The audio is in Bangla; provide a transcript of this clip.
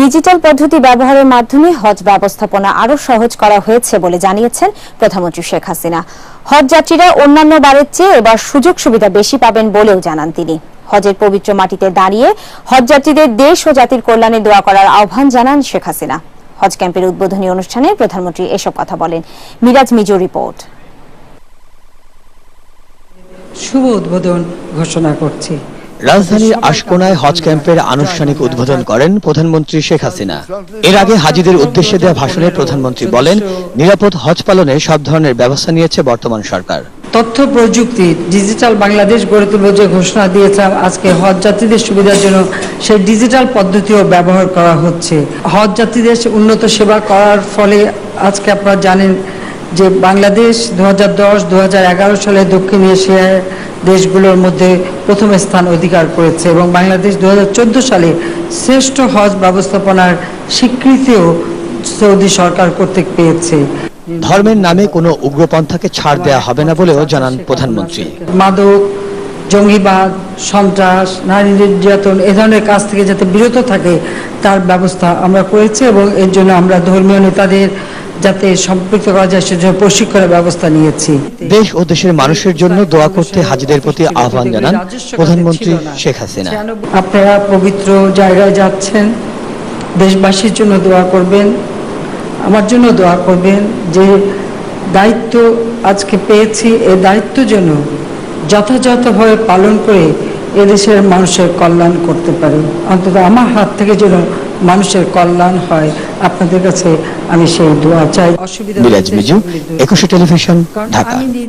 ডিজিটাল পদ্ধতি ব্যবহারের মাধ্যমে হজ ব্যবস্থাপনা আরও সহজ করা হয়েছে বলে জানিয়েছেন প্রধানমন্ত্রী শেখ হাসিনা। হজ যাত্রীরা অন্যান্য বারের চেয়ে এবার সুযোগ সুবিধা বেশি পাবেন বলেও জানান তিনি। হজের পবিত্র মাটিতে দাঁড়িয়ে হজ যাত্রীদের দেশ ও জাতির কল্যাণে দোয়া করার আহ্বান জানান শেখ হাসিনা। হজ ক্যাম্পের উদ্বোধনী অনুষ্ঠানে প্রধানমন্ত্রী এসব কথা বলেন। মিরাজ মিজু রিপোর্ট। শুভ উদ্বোধন ঘোষণা করছি। রাজধানীর আশকোনায় হজ ক্যাম্পের আনুষ্ঠানিক উদ্বোধন করেন প্রধানমন্ত্রী শেখ হাসিনা। এর আগে হাজিদের উদ্দেশ্যে দেওয়া ভাষণে প্রধানমন্ত্রী বলেন, নিরাপদ হজ পালনে সব ধরনের ব্যবস্থা নিয়েছে বর্তমান সরকার। তথ্য প্রযুক্তি, ডিজিটাল বাংলাদেশ গড়ে তুলব যে ঘোষণা দিয়েছিলাম আজকে হজ যাত্রীদের সুবিধার জন্য সেই ডিজিটাল পদ্ধতিও ব্যবহার করা হচ্ছে। হজ যাত্রীদের উন্নত সেবা করার ফলে আজকে আপনারা জানেন যে বাংলাদেশ দু হাজার দশ দু সালে দক্ষিণ এশিয়ার দেশগুলোর মধ্যে প্রথম স্থান অধিকার করেছে এবং বাংলাদেশ দু হাজার চোদ্দ সালে শ্রেষ্ঠ হজ ব্যবস্থাপনার স্বীকৃতিও সৌদি সরকার কর্তৃক পেয়েছে। ধর্মের নামে কোনো উগ্রপন্থাকে ছাড় দেয়া হবে না বলেও জানান প্রধানমন্ত্রী। মাদক জঙ্গিবাদ সন্ত্রাস নারী নির্যাতন এ ধরনের কাজ থেকে যাতে বিরত থাকে তার ব্যবস্থা আমরা করেছি এবং এর জন্য আমরা ধর্মীয় নেতাদের যাতে সম্পৃক্ত করা যায় সেজন্য প্রশিক্ষণের ব্যবস্থা নিয়েছি। দেশ ও দেশের মানুষের জন্য দোয়া করতে হাজিদের প্রতি আহ্বান জানান প্রধানমন্ত্রী শেখ হাসিনা। আপনারা পবিত্র জায়গায় যাচ্ছেন দেশবাসীর জন্য দোয়া করবেন আমার জন্য দোয়া করবেন যে দায়িত্ব আজকে পেয়েছি এই দায়িত্ব যেন যথাযথভাবে পালন করে এদেশের মানুষের কল্যাণ করতে পারি। অন্তত আমার হাত থেকে যেন মানুষের কল্যাণ হয় আপনাদের কাছে আমি সেই দোয়া চাই। অসুবিধা একুশে টেলিভিশন ঢাকা।